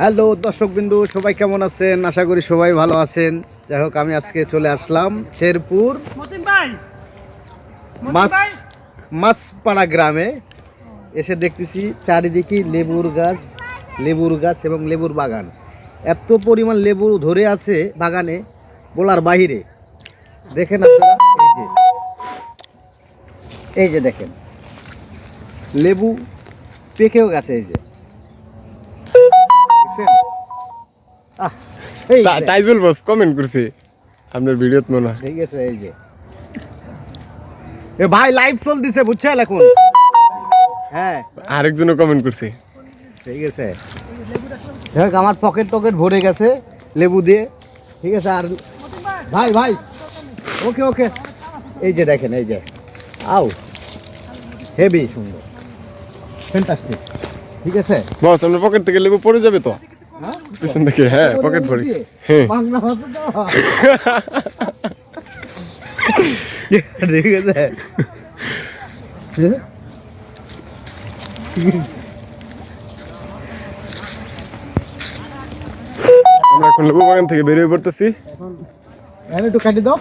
Hello দর্শকবিন্দু সবাই কেমন আছেন? আশা করি সবাই ভালো আছেন। যাই হোক আমি আজকে চলে আসলাম শেরপুর মাছ মাছপাড়া গ্রামে। এসে দেখতেছি চারিদিকে লেবুর গাছ লেবুর গাছ এবং লেবুর বাগান। এত পরিমাণ লেবু ধরে আছে বাগানে বলার বাহিরে। দেখেন আপনারা এই যে। এই যে দেখেন। লেবু পেকেও গেছে এই যে। তাইজুল বস কমেন্ট করছে। আপনার ভিডিওত মনে ঠিক আছে এই যে। এ ভাই লাইভ চলতেছে বুঝছেন এখন? হ্যাঁ। আরেকজনও কমেন্ট করছে। ঠিক আছে। দেখ আমার পকেট টকেট ভরে গেছে লেবু দিয়ে। ঠিক আছে আর ভাই ভাই। ওকে ওকে। এই যে দেখেন এই যে। আও হেভি সুন্দর। ফ্যান্টাস্টিক ঠিক আছে? বস আপনার পকেট থেকে লেবু পড়ে যাবে তো? পিছন থেকে হ্যাঁ পকেট ভরে। হ্যাঁ। বাংলা ভাষা দেওয়া। ঠিক আছে আমরা এখন লেবু বাগান থেকে বেরিয়ে পড়তেছি। এখন একটু কাটি দাও।